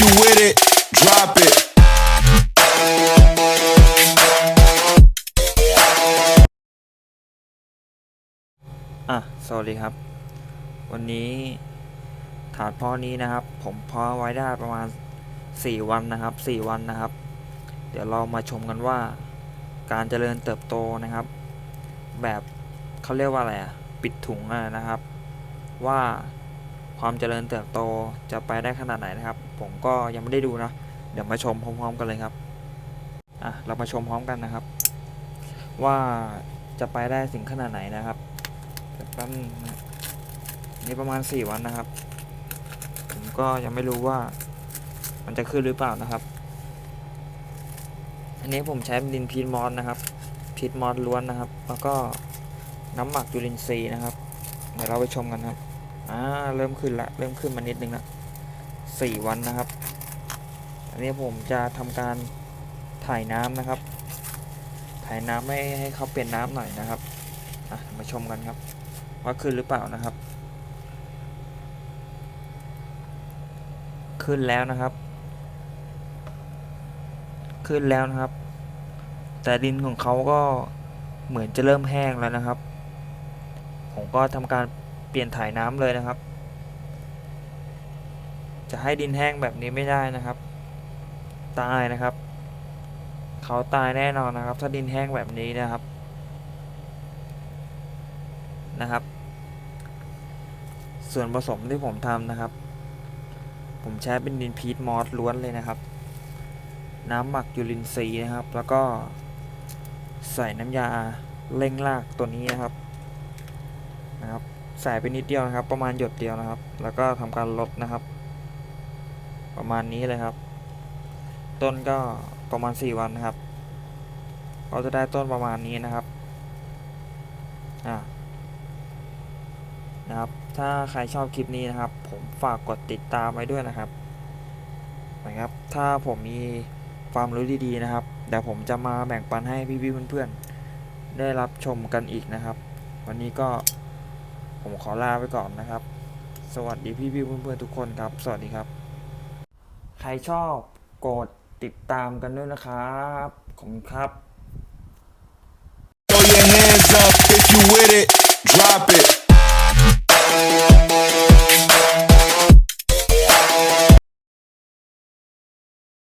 you with it, drop it. อะ สวัสดีครับ วันนี้ถาดพาะนี้นะครับ ผมเพาะไว้ได้ประมาณ 4 วันนะครับ 4 วันนะครับ เดี๋ยวเรามาชมกันว่า การเจริญเติบโตนะครับ แบบเขาเรียกว่าอะไรอะปิดถุงอะนะครับ ว่า ความเจริญเติบโตจะไปได้ขนาดไหนนะครับ ผมก็ยังไม่ได้ดูนะเดี๋ยวมาชมพร้อมๆกันเลยครับอะเรามาชมพร้อมกันนะครับ ว่าจะไปได้ถึงขนาดไหนนะครับแป๊บนึงนะนี่ประมาณสี่วันนะครับ ผมก็ยังไม่รู้ว่ามันจะขึ้นหรือเปล่านะครับ อันนี้ผมใช้ดินพีทมอสนะครับพีทมอสล้วนนะครับ แล้วก็น้ำหมักจุลินทรีย์นะครับ เดี๋ยวเราไปชมกันครับ อ่าเริ่มขึ้นละเริ่มขึ้นมานิดนึงละสี่วันนะครับ อันนี้ผมจะทำการถ่ายน้ำนะครับ ถ่ายน้ำให้ให้เขาเปลี่ยนน้ำหน่อยนะครับอะมาชมกันครับ ว่าขึ้นหรือเปล่านะครับ ขึ้นแล้วนะครับ ขึ้นแล้วนะครับ แต่ดินของเขาก็เหมือนจะเริ่มแห้งแล้วนะครับ ผมก็ทำการ เปลี่ยนถ่ายน้ำเลยนะครับ จะให้ดินแห้งแบบนี้ไม่ได้นะครับ ตายนะครับ เขาตายแน่นอนนะครับ ถ้าดินแห้งแบบนี้นะครับนะครับ ส่วนผสมที่ผมทำนะครับ ผมใช้เป็นดินพีทมอสล้วนเลยนะครับ น้ำหมักยูรินทรีนะครับ แล้วก็ใส่น้ำยาเร่งรากตัวนี้นะครับนะครับ ใส่ไปนิดเดียวนะครับ ประมาณหยดเดียวนะครับ แล้วก็ทำการลดนะครับ ประมาณนี้เลยครับ ต้นก็ประมาณ 4 วันนะครับ ก็จะได้ต้นประมาณนี้นะครับอ่านะครับ ถ้าใครชอบคลิปนี้นะครับ ผมฝากกดติดตามไว้ด้วยนะครับนะครับ ถ้าผมมีความรู้ดีๆนะครับเดี๋ยวผมจะมาแบ่งปันให้พี่ๆเพื่อนๆได้รับชมกันอีกนะครับ วันนี้ก็ ผมขอลาไปก่อนนะครับ สวัสดีพี่พี่เพื่อนๆทุกคนครับ สวัสดีครับ ใครชอบกดติดตามกันด้วยนะครับขอบคุณครับ Throw your hands up if you with it, drop it.